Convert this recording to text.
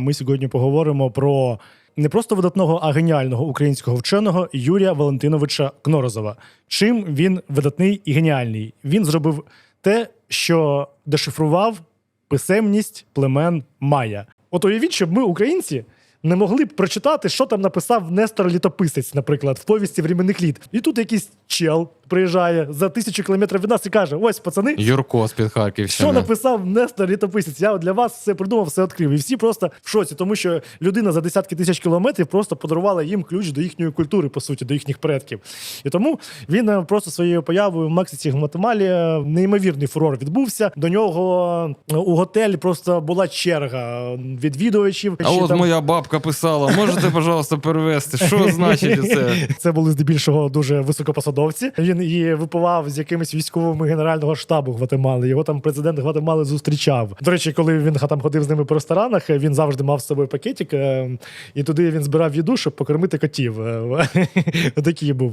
Ми сьогодні поговоримо про не просто видатного, а геніального українського вченого Юрія Валентиновича Кнорозова. Чим він видатний і геніальний? Він зробив те, що дешифрував писемність племен Майя. От уявіть, щоб ми, українці, не могли б прочитати, що там написав Нестор Літописець, наприклад, в повісті временних літ. І тут якийсь чел приїжджає за тисячу кілометрів від нас і каже: ось, пацани, Юрко з-під Харківщини. що написав Нестор Літописець? Я для вас все придумав, все відкрив. І всі просто в шоці, тому що людина за десятки тисяч кілометрів просто подарувала їм ключ до їхньої культури, по суті, до їхніх предків. І тому він е, просто своєю появою в Мексиці в Гватемалі е, неймовірний фурор відбувся. До нього е, у готель просто була черга відвідувачів. А от там- моя бабка писала: можете, пожалуйста, перевести. Що значить це? Це були здебільшого дуже високопосадовці. Він і випивав з якимись військовими генерального штабу Гватемали. Його там президент Гватемали зустрічав. До речі, коли він там ходив з ними по ресторанах, він завжди мав з собою пакетик, е, і туди він збирав їду, щоб покормити котів. Е, Такий був.